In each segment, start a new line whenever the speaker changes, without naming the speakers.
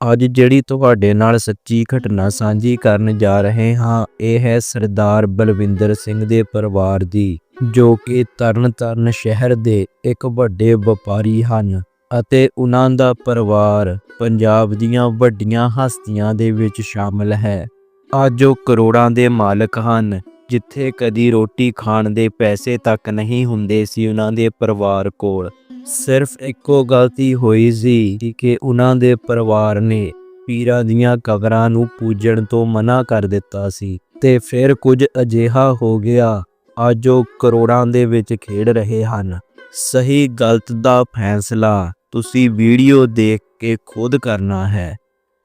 ਅੱਜ ਜਿਹੜੀ ਤੁਹਾਡੇ ਨਾਲ ਸੱਚੀ ਘਟਨਾ ਸਾਂਝੀ ਕਰਨ ਜਾ ਰਹੇ ਹਾਂ, ਇਹ ਹੈ ਸਰਦਾਰ ਬਲਵਿੰਦਰ ਸਿੰਘ ਦੇ ਪਰਿਵਾਰ ਦੀ, ਜੋ ਕਿ ਤਰਨਤਾਰਨ ਸ਼ਹਿਰ ਦੇ ਇੱਕ ਵੱਡੇ ਵਪਾਰੀ ਹਨ ਅਤੇ ਉਹਨਾਂ ਦਾ ਪਰਿਵਾਰ ਪੰਜਾਬ ਦੀਆਂ ਵੱਡੀਆਂ ਹਸਤੀਆਂ ਦੇ ਵਿੱਚ ਸ਼ਾਮਲ ਹੈ। ਅੱਜ ਉਹ ਕਰੋੜਾਂ ਦੇ ਮਾਲਕ ਹਨ, ਜਿੱਥੇ ਕਦੀ ਰੋਟੀ ਖਾਣ ਦੇ ਪੈਸੇ ਤੱਕ ਨਹੀਂ ਹੁੰਦੇ ਸੀ ਉਹਨਾਂ ਦੇ ਪਰਿਵਾਰ ਕੋਲ। ਸਿਰਫ ਇੱਕੋ ਗਲਤੀ ਹੋਈ ਸੀ ਕਿ ਉਹਨਾਂ ਦੇ ਪਰਿਵਾਰ ਨੇ ਪੀਰਾਂ ਦੀਆਂ ਕਬਰਾਂ ਨੂੰ ਪੂਜਣ ਤੋਂ ਮਨਾ ਕਰ ਦਿੱਤਾ ਸੀ। ਤੇ ਫਿਰ ਕੁਝ ਅਜਿਹਾ ਹੋ ਗਿਆ, ਅੱਜ ਉਹ ਕਰੋੜਾਂ ਦੇ ਵਿੱਚ ਖੇਡ ਰਹੇ ਹਨ। ਸਹੀ ਗਲਤ ਦਾ ਫੈਸਲਾ ਤੁਸੀਂ ਵੀਡੀਓ ਦੇਖ ਕੇ ਖੁਦ ਕਰਨਾ ਹੈ।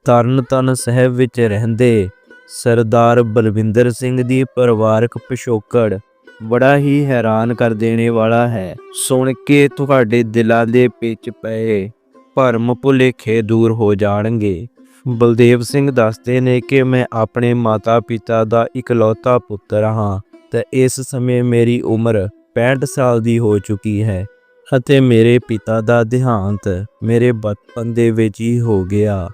ਤਰਨਤਾਰਨ ਸਾਹਿਬ ਵਿੱਚ ਰਹਿੰਦੇ ਸਰਦਾਰ ਬਲਵਿੰਦਰ ਸਿੰਘ ਦੀ ਪਰਿਵਾਰਕ ਪਿਛੋਕੜ ਬੜਾ ਹੀ ਹੈਰਾਨ ਕਰ ਦੇਣੇ ਵਾਲਾ ਹੈ। ਸੁਣ ਕੇ ਤੁਹਾਡੇ ਦਿਲਾਂ ਦੇ ਵਿੱਚ ਪਏ, ਭਰਮ ਭੁਲੇਖੇ ਦੂਰ ਹੋ ਜਾਣਗੇ। ਬਲਦੇਵ ਸਿੰਘ ਦੱਸਦੇ ਨੇ ਕਿ ਮੈਂ ਆਪਣੇ ਮਾਤਾ-ਪਿਤਾ ਦਾ ਇਕਲੌਤਾ ਪੁੱਤਰ ਹਾਂ ਤੇ ਇਸ ਸਮੇਂ ਮੇਰੀ ਉਮਰ 65 ਸਾਲ ਦੀ ਹੋ ਚੁੱਕੀ ਹੈ ਅਤੇ ਮੇਰੇ ਪਿਤਾ ਦਾ ਦੇਹਾਂਤ ਮੇਰੇ ਬਚਪਨ ਦੇ ਵਿੱਚ ਹੀ ਹੋ ਗਿਆ।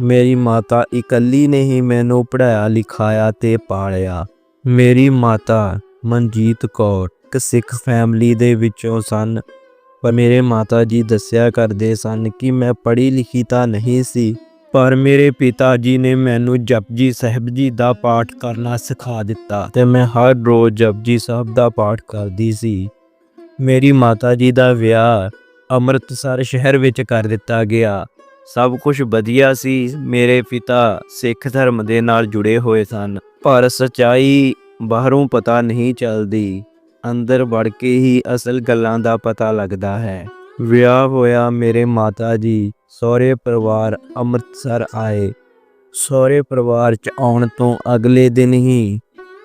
ਮੇਰੀ ਮਾਤਾ ਇਕੱਲੀ ਨੇ ਹੀ ਮੈਨੂੰ ਪੜਾਇਆ ਲਿਖਾਇਆ ਤੇ ਪਾਲਿਆ। ਮੇਰੀ ਮਾਤਾ ਮਨਜੀਤ ਕੌਰ, ਇੱਕ ਸਿੱਖ ਫੈਮਿਲੀ ਦੇ ਵਿੱਚੋਂ ਸਨ। ਪਰ ਮੇਰੇ ਮਾਤਾ ਜੀ ਦੱਸਿਆ ਕਰਦੇ ਸਨ ਕਿ ਮੈਂ ਪੜ੍ਹੀ ਲਿਖੀ ਤਾਂ ਨਹੀਂ ਸੀ, ਪਰ ਮੇਰੇ ਪਿਤਾ ਜੀ ਨੇ ਮੈਨੂੰ ਜਪਜੀ ਸਾਹਿਬ ਜੀ ਦਾ ਪਾਠ ਕਰਨਾ ਸਿਖਾ ਦਿੱਤਾ ਤੇ ਮੈਂ ਹਰ ਰੋਜ਼ ਜਪਜੀ ਸਾਹਿਬ ਦਾ ਪਾਠ ਕਰਦੀ ਸੀ। ਮੇਰੀ ਮਾਤਾ ਜੀ ਦਾ ਵਿਆਹ ਅੰਮ੍ਰਿਤਸਰ ਸ਼ਹਿਰ ਵਿੱਚ ਕਰ ਦਿੱਤਾ ਗਿਆ। ਸਭ ਕੁਝ ਵਧੀਆ ਸੀ, ਮੇਰੇ ਪਿਤਾ ਸਿੱਖ ਧਰਮ ਦੇ ਨਾਲ ਜੁੜੇ ਹੋਏ ਸਨ, ਪਰ ਸਚਾਈ ਬਾਹਰੋਂ ਪਤਾ ਨਹੀਂ ਚੱਲਦੀ। ਅੰਦਰ ਵੜ ਕੇ ਹੀ ਅਸਲ ਗੱਲਾਂ ਦਾ ਪਤਾ ਲੱਗਦਾ ਹੈ। ਵਿਆਹ ਹੋਇਆ ਮੇਰੇ ਮਾਤਾ ਜੀ, ਸਹੁਰੇ ਪਰਿਵਾਰ ਅੰਮ੍ਰਿਤਸਰ ਆਏ। ਸਹੁਰੇ ਪਰਿਵਾਰ ਚ ਆਉਣ ਤੋਂ ਅਗਲੇ ਦਿਨ ਹੀ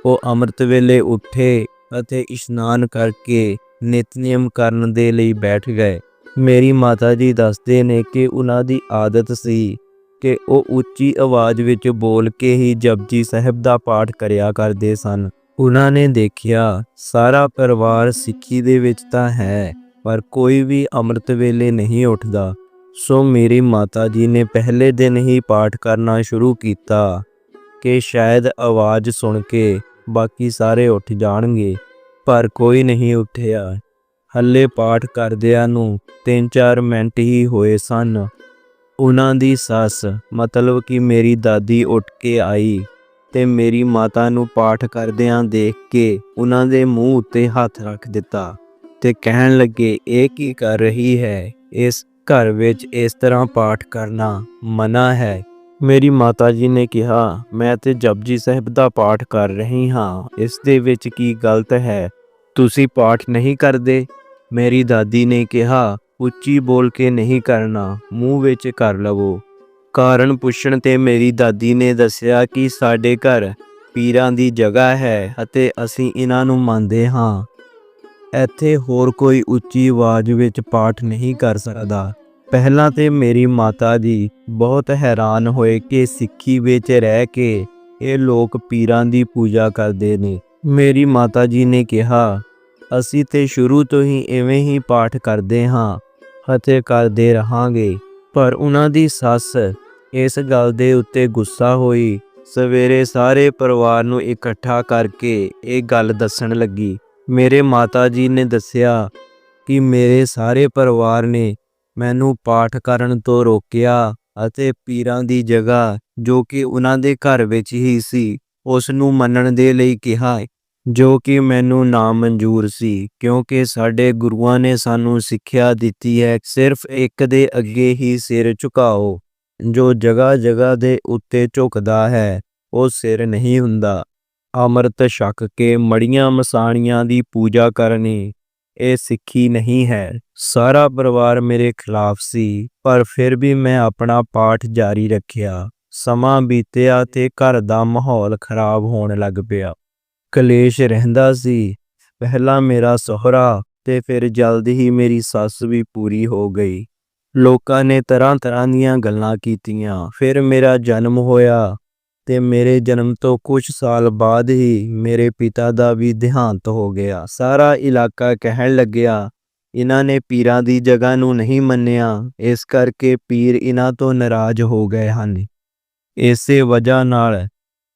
ਉਹ ਅੰਮ੍ਰਿਤ ਵੇਲੇ ਉੱਠੇ ਅਤੇ ਇਸ਼ਨਾਨ ਕਰਕੇ ਨਿਤਨੇਮ ਕਰਨ ਦੇ ਲਈ ਬੈਠ ਗਏ। ਮੇਰੀ ਮਾਤਾ ਜੀ ਦੱਸਦੇ ਨੇ ਕਿ ਉਹਨਾਂ ਦੀ ਆਦਤ ਸੀ ਕਿ ਉਹ ਉੱਚੀ ਆਵਾਜ਼ ਵਿੱਚ ਬੋਲ ਕੇ ਹੀ ਜਪਜੀ ਸਾਹਿਬ ਦਾ ਪਾਠ ਕਰਿਆ ਕਰਦੇ ਸਨ। ਉਹਨਾਂ ਨੇ ਦੇਖਿਆ, ਸਾਰਾ ਪਰਿਵਾਰ ਸਿੱਖੀ ਦੇ ਵਿੱਚ ਤਾਂ ਹੈ, ਪਰ ਕੋਈ ਵੀ ਅੰਮ੍ਰਿਤ ਵੇਲੇ ਨਹੀਂ ਉੱਠਦਾ। ਸੋ ਮੇਰੀ ਮਾਤਾ ਜੀ ਨੇ ਪਹਿਲੇ ਦਿਨ ਹੀ ਪਾਠ ਕਰਨਾ ਸ਼ੁਰੂ ਕੀਤਾ ਕਿ ਸ਼ਾਇਦ ਆਵਾਜ਼ ਸੁਣ ਕੇ ਬਾਕੀ ਸਾਰੇ ਉੱਠ ਜਾਣਗੇ, ਪਰ ਕੋਈ ਨਹੀਂ ਉੱਠਿਆ। ਹੱਲੇ ਪਾਠ ਕਰਦਿਆਂ ਨੂੰ 3-4 ਮਿੰਟ ਹੀ ਹੋਏ ਸਨ। ਉਹਨਾਂ ਦੀ ਸੱਸ, ਮਤਲਬ ਕਿ ਮੇਰੀ ਦਾਦੀ ਉੱਠ ਕੇ ਆਈ ਤੇ ਮੇਰੀ ਮਾਤਾ ਨੂੰ ਪਾਠ ਕਰਦਿਆਂ ਦੇਖ ਕੇ ਉਹਨਾਂ ਦੇ ਮੂੰਹ ਉੱਤੇ ਹੱਥ ਰੱਖ ਦਿੱਤਾ ਤੇ ਕਹਿਣ ਲੱਗੇ, ਇਹ ਕੀ ਕਰ ਰਹੀ ਹੈ? ਇਸ ਘਰ ਵਿੱਚ ਇਸ ਤਰ੍ਹਾਂ ਪਾਠ ਕਰਨਾ ਮਨਾ ਹੈ। ਮੇਰੀ ਮਾਤਾ ਜੀ ਨੇ ਕਿਹਾ, ਮੈਂ ਤੇ ਜਪਜੀ ਸਾਹਿਬ ਦਾ ਪਾਠ ਕਰ ਰਹੀ ਹਾਂ। ਇਸ ਦੇ ਵਿੱਚ ਕੀ ਗਲਤ ਹੈ? ਤੁਸੀਂ ਪਾਠ ਨਹੀਂ ਕਰਦੇ? ਮੇਰੀ ਦਾਦੀ ਨੇ ਕਿਹਾ ਉੱਚੀ ਬੋਲ ਕੇ ਨਹੀਂ ਕਰਨਾ, ਮੂੰਹ ਵਿੱਚ ਕਰ ਲਵੋ। ਕਾਰਨ ਪੁੱਛਣ ਤੇ ਮੇਰੀ ਦਾਦੀ ਨੇ ਦੱਸਿਆ ਕਿ ਸਾਡੇ ਘਰ ਪੀਰਾਂ ਦੀ ਜਗ੍ਹਾ ਹੈ ਅਤੇ ਅਸੀਂ ਇਹਨਾਂ ਨੂੰ ਮੰਨਦੇ ਹਾਂ। ਇੱਥੇ ਹੋਰ ਕੋਈ ਉੱਚੀ ਆਵਾਜ਼ ਵਿੱਚ ਪਾਠ ਨਹੀਂ ਕਰ ਸਕਦਾ। ਪਹਿਲਾਂ ਤੇ ਮੇਰੀ ਮਾਤਾ ਜੀ ਬਹੁਤ ਹੈਰਾਨ ਹੋਏ ਕਿ ਸਿੱਖੀ ਵਿੱਚ ਰਹਿ ਕੇ ਇਹ ਲੋਕ ਪੀਰਾਂ ਦੀ ਪੂਜਾ ਕਰਦੇ ਨੇ। ਮੇਰੀ ਮਾਤਾ ਜੀ ਨੇ ਕਿਹਾ, ਅਸੀਂ ਤੇ ਸ਼ੁਰੂ ਤੋਂ ਹੀ ਐਵੇਂ ਹੀ ਪਾਠ ਕਰਦੇ ਹਾਂ। ਅਤੇ ਕਰਦੇ ਰਹਾਂਗੇ। ਪਰ ਉਹਨਾਂ ਦੀ ਸੱਸ ਇਸ ਗੱਲ ਦੇ ਉੱਤੇ ਗੁੱਸਾ ਹੋਈ। ਸਵੇਰੇ ਸਾਰੇ ਪਰਿਵਾਰ ਨੂੰ ਇਕੱਠਾ ਕਰਕੇ ਇਹ ਗੱਲ ਦੱਸਣ ਲੱਗੀ। ਮੇਰੇ ਮਾਤਾ ਜੀ ਨੇ ਦੱਸਿਆ ਕਿ ਮੇਰੇ ਸਾਰੇ ਪਰਿਵਾਰ ਨੇ ਮੈਨੂੰ ਪਾਠ ਕਰਨ ਤੋਂ ਰੋਕਿਆ ਅਤੇ ਪੀਰਾਂ ਦੀ ਜਗ੍ਹਾ ਜੋ ਕਿ ਉਹਨਾਂ ਦੇ ਘਰ ਵਿੱਚ ਹੀ ਸੀ, ਉਸ ਨੂੰ ਮੰਨਣ ਦੇ ਲਈ ਕਿਹਾ ਜੋ ਕਿ ਮੈਨੂੰ ਨਾ ਮਨਜ਼ੂਰ ਸੀ, ਕਿਉਂਕਿ ਸਾਡੇ ਗੁਰੂਆਂ ਨੇ ਸਾਨੂੰ ਸਿੱਖਿਆ ਦਿੱਤੀ ਹੈ, ਸਿਰਫ ਇੱਕ ਦੇ ਅੱਗੇ ਹੀ ਸਿਰ ਝੁਕਾਓ, ਜੋ ਜਗ੍ਹਾ ਜਗ੍ਹਾ ਦੇ ਉੱਤੇ ਝੁਕਦਾ ਹੈ, ਉਹ ਸਿਰ ਨਹੀਂ ਹੁੰਦਾ। ਅੰਮ੍ਰਿਤ ਛਕ ਕੇ ਮੜੀਆਂ ਮਸਾਣੀਆਂ ਦੀ ਪੂਜਾ ਕਰਨੀ, ਇਹ ਸਿੱਖੀ ਨਹੀਂ ਹੈ। ਸਾਰਾ ਪਰਿਵਾਰ ਮੇਰੇ ਖਿਲਾਫ ਸੀ, ਪਰ ਫਿਰ ਵੀ ਮੈਂ ਆਪਣਾ ਪਾਠ ਜਾਰੀ ਰੱਖਿਆ। ਸਮਾਂ ਬੀਤਿਆ ਤੇ ਘਰ ਦਾ ਮਾਹੌਲ ਖਰਾਬ ਹੋਣ ਲੱਗ ਪਿਆ। ਕਲੇਸ਼ ਰਹਿੰਦਾ ਸੀ। ਪਹਿਲਾਂ ਮੇਰਾ ਸਹੁਰਾ ਤੇ ਫਿਰ ਜਲਦੀ ਹੀ ਮੇਰੀ ਸੱਸ ਵੀ ਪੂਰੀ ਹੋ ਗਈ। ਲੋਕਾਂ ਨੇ ਤਰ੍ਹਾਂ ਤਰ੍ਹਾਂ ਦੀਆਂ ਗੱਲਾਂ ਕੀਤੀਆਂ। ਫਿਰ ਮੇਰਾ ਜਨਮ ਹੋਇਆ ਤੇ ਮੇਰੇ ਜਨਮ ਤੋਂ ਕੁਝ ਸਾਲ ਬਾਅਦ ਹੀ ਮੇਰੇ ਪਿਤਾ ਦਾ ਵੀ ਦੇਹਾਂਤ ਹੋ ਗਿਆ। ਸਾਰਾ ਇਲਾਕਾ ਕਹਿਣ ਲੱਗਿਆ, ਇਹਨਾਂ ਨੇ ਪੀਰਾਂ ਦੀ ਜਗ੍ਹਾ ਨੂੰ ਨਹੀਂ ਮੰਨਿਆ। ਇਸ ਕਰਕੇ ਪੀਰ ਇਹਨਾਂ ਤੋਂ ਨਾਰਾਜ਼ ਹੋ ਗਏ ਹਨ। ਇਸੇ ਵਜ੍ਹਾ ਨਾਲ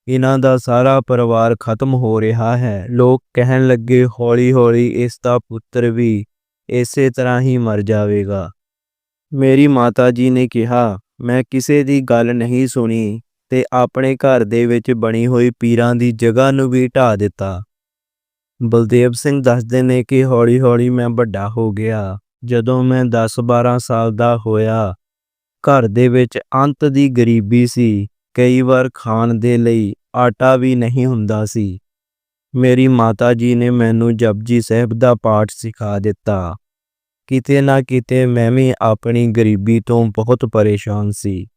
ਇਹਨਾਂ ਦਾ ਸਾਰਾ ਪਰਿਵਾਰ ਖਤਮ ਹੋ ਰਿਹਾ ਹੈ। ਲੋਕ ਕਹਿਣ ਲੱਗੇ, ਹੌਲੀ-ਹੌਲੀ ਇਸ ਦਾ ਪੁੱਤਰ ਵੀ ਇਸੇ ਤਰ੍ਹਾਂ ਹੀ ਮਰ ਜਾਵੇਗਾ। ਮੇਰੀ ਮਾਤਾ ਜੀ ਨੇ ਕਿਹਾ, ਮੈਂ ਕਿਸੇ ਦੀ ਗੱਲ ਨਹੀਂ ਸੁਣੀ ਤੇ ਆਪਣੇ ਘਰ ਦੇ ਵਿੱਚ ਬਣੀ ਹੋਈ ਪੀਰਾਂ ਦੀ ਜਗ੍ਹਾ ਨੂੰ ਵੀ ਢਾ ਦਿੱਤਾ। ਬਲਦੇਵ ਸਿੰਘ ਦੱਸਦੇ ਨੇ ਕਿ ਹੌਲੀ-ਹੌਲੀ ਮੈਂ ਵੱਡਾ ਹੋ ਗਿਆ। ਜਦੋਂ ਮੈਂ 10-12 ਸਾਲ ਦਾ ਹੋਇਆ, ਘਰ ਦੇ ਵਿੱਚ ਅੰਤ ਦੀ ਗਰੀਬੀ ਸੀ। ਕਈ ਵਾਰ ਖਾਣ ਦੇ ਲਈ ਆਟਾ ਵੀ ਨਹੀਂ ਹੁੰਦਾ ਸੀ। ਮੇਰੀ ਮਾਤਾ ਜੀ ਨੇ ਮੈਨੂੰ ਜਪਜੀ ਸਾਹਿਬ ਦਾ ਪਾਠ ਸਿਖਾ ਦਿੱਤਾ। ਕਿਤੇ ਨਾ ਕਿਤੇ ਮੈਂ ਵੀ ਆਪਣੀ ਗਰੀਬੀ ਤੋਂ ਬਹੁਤ ਪਰੇਸ਼ਾਨ ਸੀ।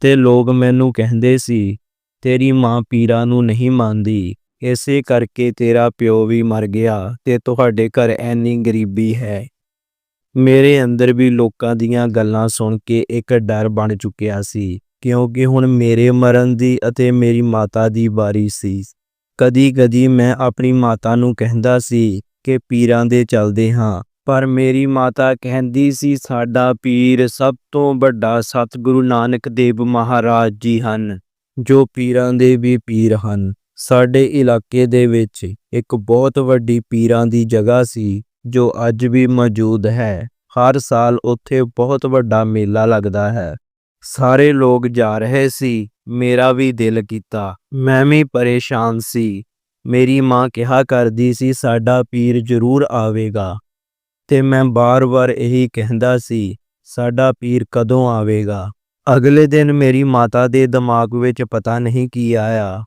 ਤੇ ਲੋਕ ਮੈਨੂੰ ਕਹਿੰਦੇ ਸੀ, ਤੇਰੀ ਮਾਂ ਪੀਰਾਂ ਨੂੰ ਨਹੀਂ ਮੰਨਦੀ। ਇਸੇ ਕਰਕੇ ਤੇਰਾ ਪਿਓ ਵੀ ਮਰ ਗਿਆ ਤੇ ਤੁਹਾਡੇ ਘਰ ਐਨੀ ਗਰੀਬੀ ਹੈ ਮੇਰੇ ਅੰਦਰ ਵੀ ਲੋਕਾਂ ਦੀਆਂ ਗੱਲਾਂ ਸੁਣ ਕੇ ਇੱਕ ਡਰ ਬਣ ਚੁੱਕਿਆ ਸੀ। ਕਿਉਂਕਿ ਹੁਣ ਮੇਰੇ ਮਰਨ ਦੀ ਅਤੇ ਮੇਰੀ ਮਾਤਾ ਦੀ ਵਾਰੀ ਸੀ। ਕਦੀ-ਕਦੀ ਮੈਂ ਆਪਣੀ ਮਾਤਾ ਨੂੰ ਕਹਿੰਦਾ ਸੀ ਕਿ ਪੀਰਾਂ ਦੇ ਚੱਲਦੇ ਹਾਂ, ਪਰ ਮੇਰੀ ਮਾਤਾ ਕਹਿੰਦੀ ਸੀ, ਸਾਡਾ ਪੀਰ ਸਭ ਤੋਂ ਵੱਡਾ ਸਤਿਗੁਰੂ ਨਾਨਕ ਦੇਵ ਮਹਾਰਾਜ ਜੀ ਹਨ, ਜੋ ਪੀਰਾਂ ਦੇ ਵੀ ਪੀਰ ਹਨ। ਸਾਡੇ ਇਲਾਕੇ ਦੇ ਵਿੱਚ ਇੱਕ ਬਹੁਤ ਵੱਡੀ ਪੀਰਾਂ ਦੀ ਜਗ੍ਹਾ ਸੀ, ਜੋ ਅੱਜ ਵੀ ਮੌਜੂਦ ਹੈ। ਹਰ ਸਾਲ ਉੱਥੇ ਬਹੁਤ ਵੱਡਾ ਮੇਲਾ ਲੱਗਦਾ ਹੈ। ਸਾਰੇ ਲੋਕ ਜਾ ਰਹੇ ਸੀ। ਮੇਰਾ ਵੀ ਦਿਲ ਕੀਤਾ। ਮੈਂ ਵੀ ਪਰੇਸ਼ਾਨ ਸੀ। ਮੇਰੀ ਮਾਂ ਕਿਹਾ ਕਰਦੀ ਸੀ, ਸਾਡਾ ਪੀਰ ਜ਼ਰੂਰ ਆਵੇਗਾ। ਤੇ ਮੈਂ ਬਾਰ-ਬਾਰ ਇਹੀ ਕਹਿੰਦਾ ਸੀ, ਸਾਡਾ ਪੀਰ ਕਦੋਂ ਆਵੇਗਾ? ਅਗਲੇ ਦਿਨ ਮੇਰੀ ਮਾਤਾ ਦੇ ਦਿਮਾਗ ਵਿੱਚ ਪਤਾ ਨਹੀਂ ਕੀ ਆਇਆ।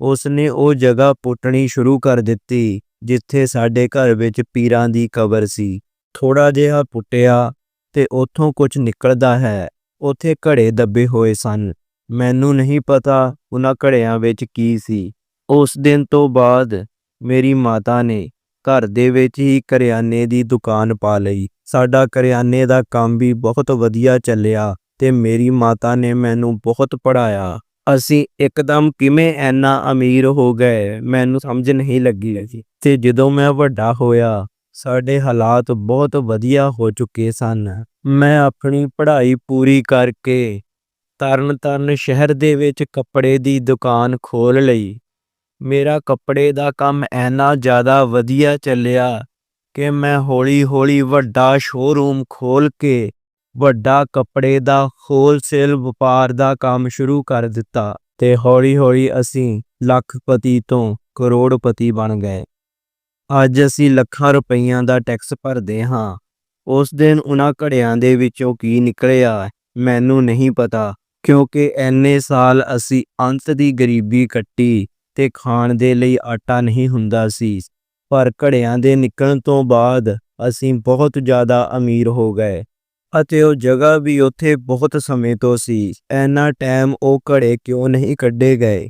ਉਸਨੇ ਉਹ ਜਗ੍ਹਾ ਪੁੱਟਣੀ ਸ਼ੁਰੂ ਕਰ ਦਿੱਤੀ, ਜਿੱਥੇ ਸਾਡੇ ਘਰ ਵਿੱਚ ਪੀਰਾਂ ਦੀ ਕਬਰ ਸੀ। ਥੋੜਾ ਜਿਹਾ ਪੁੱਟਿਆ ਤੇ ਉੱਥੋਂ ਕੁਝ ਨਿਕਲਦਾ ਹੈ। ਉੱਥੇ ਘੜੇ ਦੱਬੇ ਹੋਏ ਸਨ। ਮੈਨੂੰ ਨਹੀਂ ਪਤਾ ਉਹਨਾਂ ਘੜਿਆਂ ਵਿੱਚ ਕੀ ਸੀ। ਉਸ ਦਿਨ ਤੋਂ ਬਾਅਦ ਮੇਰੀ ਮਾਤਾ ਨੇ ਘਰ ਦੇ ਵਿੱਚ ਹੀ ਕਰਿਆਨੇ ਦੀ ਦੁਕਾਨ ਪਾ ਲਈ। ਸਾਡਾ ਕਰਿਆਨੇ ਦਾ ਕੰਮ ਵੀ ਬਹੁਤ ਵਧੀਆ ਚੱਲਿਆ ਤੇ ਮੇਰੀ ਮਾਤਾ ਨੇ ਮੈਨੂੰ ਬਹੁਤ ਪੜਾਇਆ ਅਸੀਂ ਇੱਕਦਮ ਕਿਵੇਂ ਐਨਾ ਅਮੀਰ ਹੋ ਗਏ, ਮੈਨੂੰ ਸਮਝ ਨਹੀਂ ਲੱਗੀ। ਜੀ ਤੇ ਜਦੋਂ ਮੈਂ ਵੱਡਾ ਹੋਇਆ ਸਾਡੇ ਹਾਲਾਤ ਬਹੁਤ ਵਧੀਆ ਹੋ ਚੁੱਕੇ ਸਨ। ਮੈਂ ਆਪਣੀ ਪੜ੍ਹਾਈ ਪੂਰੀ ਕਰਕੇ ਤਰਨਤਾਰਨ ਸ਼ਹਿਰ ਦੇ ਵਿੱਚ ਕੱਪੜੇ ਦੀ ਦੁਕਾਨ ਖੋਲ ਲਈ। ਮੇਰਾ ਕੱਪੜੇ ਦਾ ਕੰਮ ਐਨਾ ਜ਼ਿਆਦਾ ਵਧੀਆ ਚੱਲਿਆ ਕਿ ਮੈਂ ਹੌਲੀ-ਹੌਲੀ ਵੱਡਾ ਸ਼ੋਰੂਮ ਖੋਲ ਕੇ ਵੱਡਾ ਕੱਪੜੇ ਦਾ ਹੋਲਸੇਲ ਵਪਾਰ ਦਾ ਕੰਮ ਸ਼ੁਰੂ ਕਰ ਦਿੱਤਾ ਤੇ ਹੌਲੀ-ਹੌਲੀ ਅਸੀਂ ਲੱਖਪਤੀ ਤੋਂ ਕਰੋੜਪਤੀ ਬਣ ਗਏ। ਅੱਜ ਅਸੀਂ ਲੱਖਾਂ ਰੁਪਈਆਂ ਦਾ ਟੈਕਸ ਭਰਦੇ ਹਾਂ। ਉਸ ਦਿਨ ਉਹਨਾਂ ਘੜਿਆਂ ਦੇ ਵਿੱਚੋਂ ਕੀ ਨਿਕਲਿਆ ਮੈਨੂੰ ਨਹੀਂ ਪਤਾ, ਕਿਉਂਕਿ ਐਨੇ ਸਾਲ ਅਸੀਂ ਅੰਤ ਦੀ ਗਰੀਬੀ ਕੱਟੀ ਤੇ ਖਾਣ ਦੇ ਲਈ ਆਟਾ ਨਹੀਂ ਹੁੰਦਾ ਸੀ। ਪਰ ਘੜਿਆਂ ਦੇ ਨਿਕਲਣ ਤੋਂ ਬਾਅਦ ਅਸੀਂ ਬਹੁਤ ਜ਼ਿਆਦਾ ਅਮੀਰ ਹੋ ਗਏ ਅਤੇ ਉਹ ਜਗ੍ਹਾ ਵੀ ਉੱਥੇ ਬਹੁਤ ਸਮੇਂ ਤੋਂ ਸੀ। ਐਨਾ ਟਾਈਮ ਉਹ ਘੜੇ ਕਿਉਂ ਨਹੀਂ ਕੱਢੇ ਗਏ?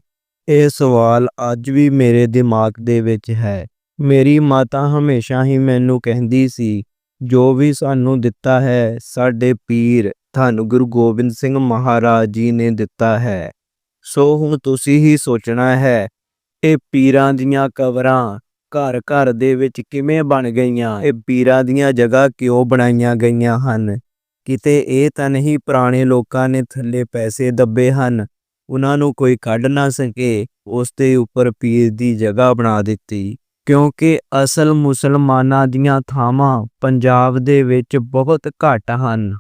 ਇਹ ਸਵਾਲ ਅੱਜ ਵੀ ਮੇਰੇ ਦਿਮਾਗ ਦੇ ਵਿੱਚ ਹੈ। ਮੇਰੀ ਮਾਤਾ ਹਮੇਸ਼ਾ ਹੀ ਮੈਨੂੰ ਕਹਿੰਦੀ ਸੀ, ਜੋ ਵੀ ਸਾਨੂੰ ਦਿੱਤਾ ਹੈ, ਸਾਡੇ ਪੀਰ ਧੰਨ ਗੁਰੂ ਗੋਬਿੰਦ ਸਿੰਘ ਮਹਾਰਾਜ ਜੀ ਨੇ ਦਿੱਤਾ ਹੈ। ਸੋ ਹੁਣ ਤੁਸੀਂ ਹੀ ਸੋਚਣਾ ਹੈ, ਇਹ ਪੀਰਾਂ ਦੀਆਂ ਕਬਰਾਂ ਘਰ ਘਰ ਦੇ ਵਿੱਚ ਕਿਵੇਂ ਬਣ ਗਈਆਂ, ਇਹ ਪੀਰਾਂ ਦੀਆਂ ਜਗ੍ਹਾ ਕਿਉਂ ਬਣਾਈਆਂ ਗਈਆਂ ਹਨ? ਕਿਤੇ ਇਹ ਤਾਂ ਨਹੀਂ ਪੁਰਾਣੇ ਲੋਕਾਂ ਨੇ ਥੱਲੇ ਪੈਸੇ ਦੱਬੇ ਹਨ, ਉਹਨਾਂ ਨੂੰ ਕੋਈ ਕੱਢ ਨਾ ਸਕੇ, ਉਸ ਦੇ ਉੱਪਰ ਪੀਰ ਦੀ ਜਗ੍ਹਾ ਬਣਾ ਦਿੱਤੀ। ਕਿਉਂਕਿ ਅਸਲ ਮੁਸਲਮਾਨਾਂ ਦੀਆਂ ਥਾਵਾਂ ਪੰਜਾਬ ਦੇ ਵਿੱਚ ਬਹੁਤ ਘੱਟ ਹਨ।